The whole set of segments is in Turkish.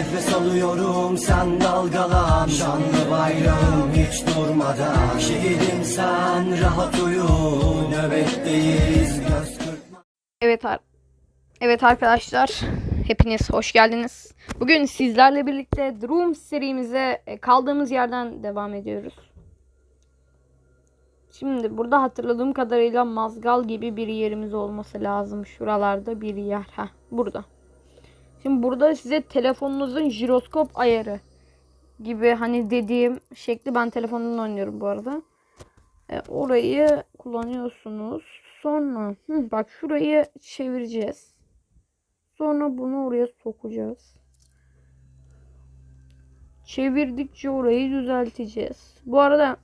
Nefes alıyorum sen dalgalan Şanlı bayrağım hiç durmadan Şehidim sen rahat uyu Nöbetteyiz göz kırpma Evet ar- Evet arkadaşlar, hepiniz hoş geldiniz. Bugün sizlerle birlikte Droom serimize e, kaldığımız yerden devam ediyoruz. Şimdi burada hatırladığım kadarıyla mazgal gibi bir yerimiz olması lazım. Şuralarda bir yer. Heh, burada. Şimdi burada size telefonunuzun jiroskop ayarı gibi hani dediğim şekli ben telefonumdan oynuyorum bu arada. E, orayı kullanıyorsunuz. Sonra hı, bak şurayı çevireceğiz. Sonra bunu oraya sokacağız. Çevirdikçe orayı düzelteceğiz. Bu arada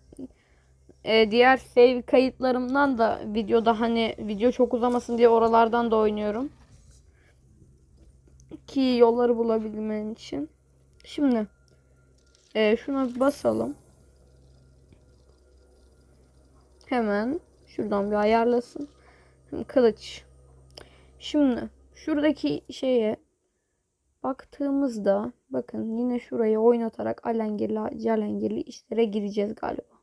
e, diğer save kayıtlarımdan da videoda hani video çok uzamasın diye oralardan da oynuyorum. Ki yolları bulabilmen için. Şimdi e, şuna bir basalım. Hemen şuradan bir ayarlasın. Kılıç. Şimdi şuradaki şeye baktığımızda bakın yine şurayı oynatarak alengirli calengirli işlere gireceğiz galiba.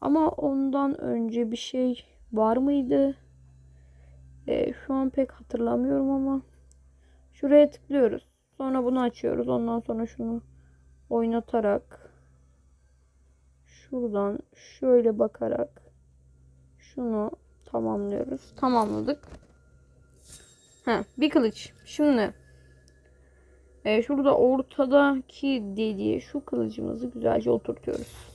Ama ondan önce bir şey var mıydı? Ee, şu an pek hatırlamıyorum ama şuraya tıklıyoruz. Sonra bunu açıyoruz. Ondan sonra şunu oynatarak şuradan şöyle bakarak şunu tamamlıyoruz. Tamamladık. Ha, bir kılıç. Şimdi e, şurada ortadaki deliğe şu kılıcımızı güzelce oturtuyoruz.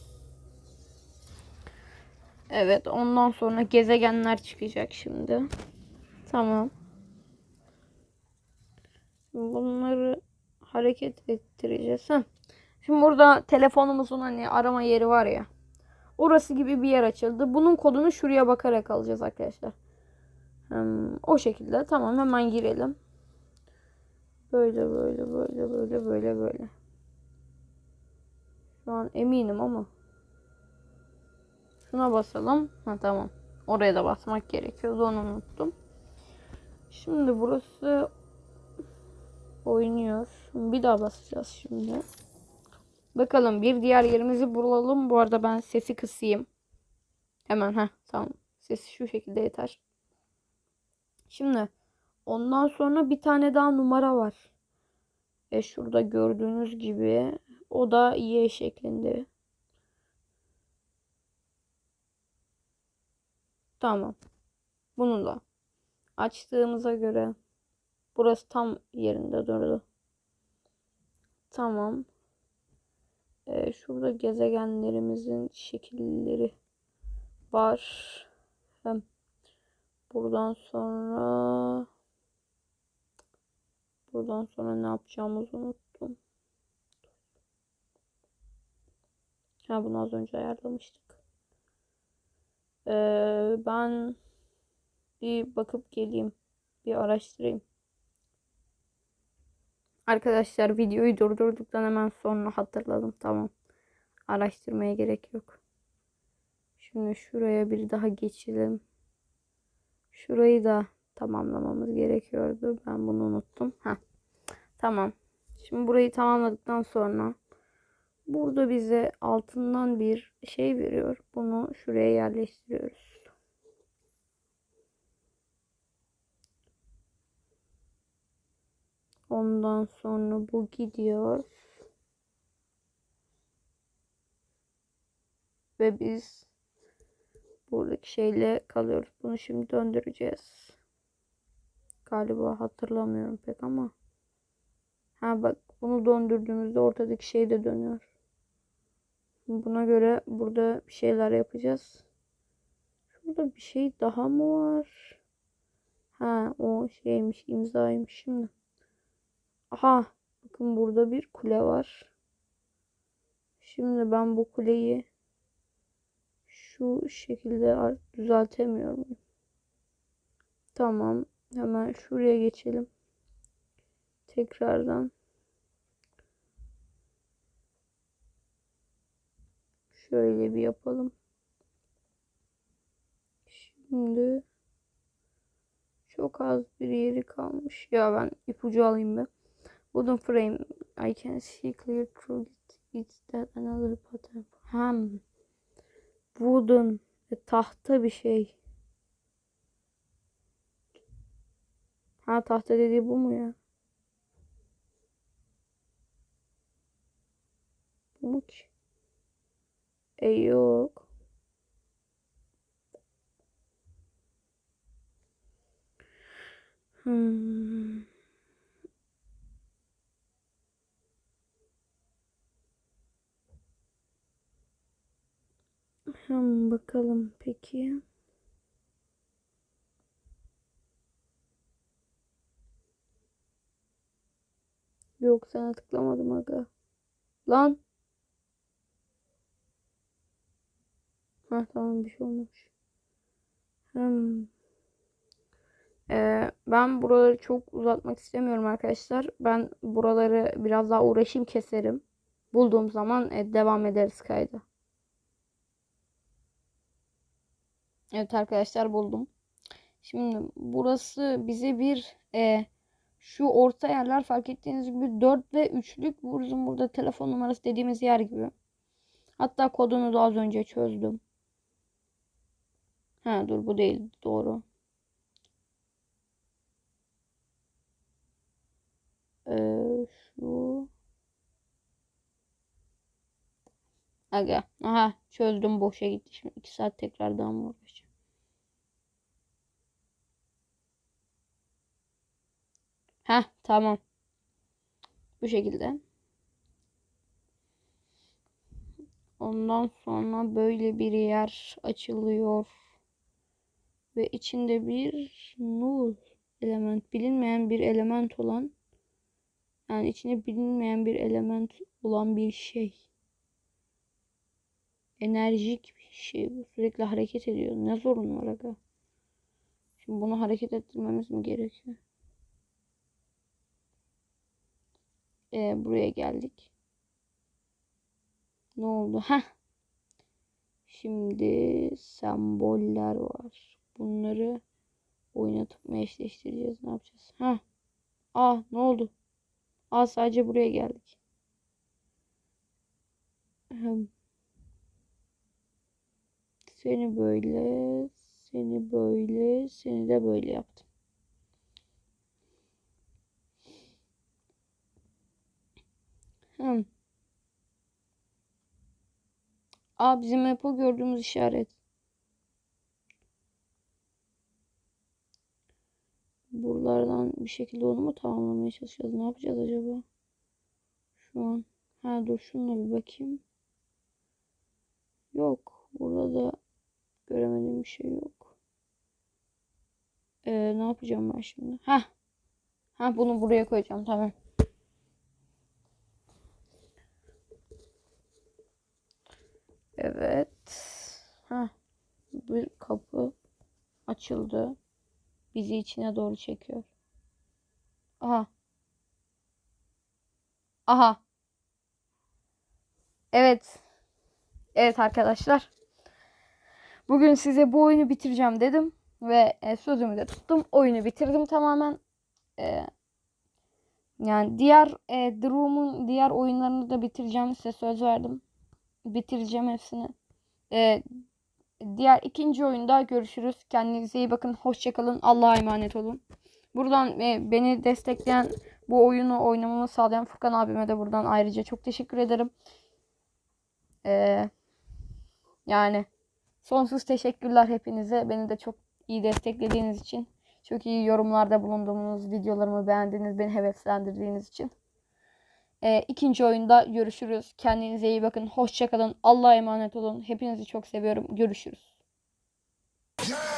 Evet, ondan sonra gezegenler çıkacak şimdi. Tamam. Bunları hareket ettireceğiz. Heh. Şimdi burada telefonumuzun hani arama yeri var ya. Orası gibi bir yer açıldı. Bunun kodunu şuraya bakarak alacağız arkadaşlar. Hmm, o şekilde. Tamam hemen girelim. Böyle böyle böyle böyle böyle böyle. Şu an eminim ama. Şuna basalım. Ha tamam. Oraya da basmak gerekiyordu. Onu unuttum. Şimdi burası oynuyor. Bir daha basacağız şimdi. Bakalım bir diğer yerimizi bulalım. Bu arada ben sesi kısayım. Hemen ha tamam. Sesi şu şekilde yeter. Şimdi ondan sonra bir tane daha numara var. E şurada gördüğünüz gibi o da Y şeklinde. Tamam. Bunu da açtığımıza göre burası tam yerinde durdu. Tamam. Ee, şurada gezegenlerimizin şekilleri var. Hem buradan sonra buradan sonra ne yapacağımızı unuttum. Ha bunu az önce ayarlamıştık. Ee, ben bir bakıp geleyim. Bir araştırayım. Arkadaşlar videoyu durdurduktan hemen sonra hatırladım. Tamam. Araştırmaya gerek yok. Şimdi şuraya bir daha geçelim. Şurayı da tamamlamamız gerekiyordu. Ben bunu unuttum. Ha. Tamam. Şimdi burayı tamamladıktan sonra burada bize altından bir şey veriyor. Bunu şuraya yerleştiriyoruz. Ondan sonra bu gidiyor. Ve biz buradaki şeyle kalıyoruz. Bunu şimdi döndüreceğiz. Galiba hatırlamıyorum pek ama. Ha bak bunu döndürdüğümüzde ortadaki şey de dönüyor. Buna göre burada bir şeyler yapacağız. Şurada bir şey daha mı var? Ha o şeymiş imzaymış şimdi. Aha bakın burada bir kule var. Şimdi ben bu kuleyi şu şekilde düzeltemiyorum. Tamam. Hemen şuraya geçelim. Tekrardan. Şöyle bir yapalım. Şimdi çok az bir yeri kalmış. Ya ben ipucu alayım be. Wooden frame. I can see clear through it. It's that another pattern. Hem. Wooden. E, tahta bir şey. Ha tahta dediği bu mu ya? Bu mu ki? E yok. Hmm. Hmm, bakalım peki. Yok sana tıklamadım aga. Lan. Ha tamam bir şey olmamış. Hmm. Ee, ben buraları çok uzatmak istemiyorum arkadaşlar. Ben buraları biraz daha uğraşayım keserim. Bulduğum zaman e, devam ederiz kayda. Evet arkadaşlar buldum. Şimdi burası bize bir e, şu orta yerler fark ettiğiniz gibi 4 ve 3'lük bizim burada telefon numarası dediğimiz yer gibi. Hatta kodunu da az önce çözdüm. Ha dur bu değil doğru. Ee, şu Aga. Aha çözdüm boşa gitti. Şimdi 2 saat tekrardan uğraşacağım? Heh tamam. Bu şekilde. Ondan sonra böyle bir yer açılıyor. Ve içinde bir null element bilinmeyen bir element olan yani içinde bilinmeyen bir element olan bir şey. Enerjik bir şey. Sürekli hareket ediyor. Ne sorun var aga? Şimdi bunu hareket ettirmemiz mi gerekiyor? Ee, buraya geldik. Ne oldu? Heh. Şimdi semboller var. Bunları oynatıp mı eşleştireceğiz? Ne yapacağız? Ha. Aa ne oldu? Aa sadece buraya geldik. Seni böyle, seni böyle, seni de böyle yaptım. Hmm. Aa bizim hep gördüğümüz işaret. Buralardan bir şekilde onu mu tamamlamaya çalışacağız? Ne yapacağız acaba? Şu an. Ha dur şununla bir bakayım. Yok. Burada da göremediğim bir şey yok. Ee, ne yapacağım ben şimdi? Ha. Ha bunu buraya koyacağım. Tamam. Evet. Ha. Bir kapı açıldı. Bizi içine doğru çekiyor. Aha. Aha. Evet. Evet arkadaşlar. Bugün size bu oyunu bitireceğim dedim. Ve e, sözümü de tuttum. Oyunu bitirdim tamamen. E, yani diğer e, The Room'un diğer oyunlarını da bitireceğim. Size söz verdim. Bitireceğim hepsini. E, diğer ikinci oyunda görüşürüz. Kendinize iyi bakın. Hoşçakalın. Allah'a emanet olun. Buradan e, beni destekleyen bu oyunu oynamamı sağlayan Furkan abime de buradan ayrıca çok teşekkür ederim. Ee, yani sonsuz teşekkürler hepinize. Beni de çok iyi desteklediğiniz için. Çok iyi yorumlarda bulunduğunuz, videolarımı beğendiğiniz, beni heveslendirdiğiniz için. E, ikinci oyunda görüşürüz. Kendinize iyi bakın. Hoşçakalın. Allah'a emanet olun. Hepinizi çok seviyorum. Görüşürüz. Yeah!